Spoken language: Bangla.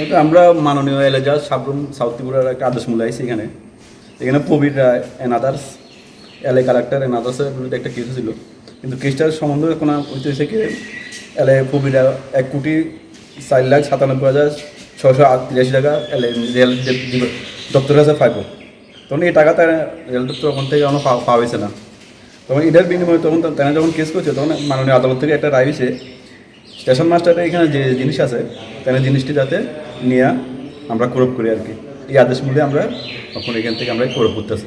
এটা আমরা মাননীয় এলাজা সাবরুম সাউথ ত্রিপুরার একটা আদেশ মূল্য এখানে। এখানে Prabir Roy and others LA collector and আদার্সের বিরুদ্ধে একটা কেস ছিল কিন্তু কেসটার সম্বন্ধে এখন হইতেছে কি এলএ প্রবীর এক কোটি চার লাখ সাতানব্বই হাজার ছশো তিরাশি টাকা এলএ রেল দপ্তরের কাছে পাইব। তখন এই টাকা তারা রেল দপ্তর ওখান থেকে আমার পাওয়া হয়েছে না। তখন এটার বিনিময়ে তখন তারা যখন কেস করছে, তখন মাননীয় আদালত থেকে একটা রায় হয়েছে স্টেশন মাস্টারের এখানে যে জিনিস আছে, তাহলে জিনিসটি যাতে নিয়ে আমরা ক্রোপ করি আর কি। এই আদেশ মূল্যে আমরা তখন এখান থেকে আমরা ক্রোপ করতেছি।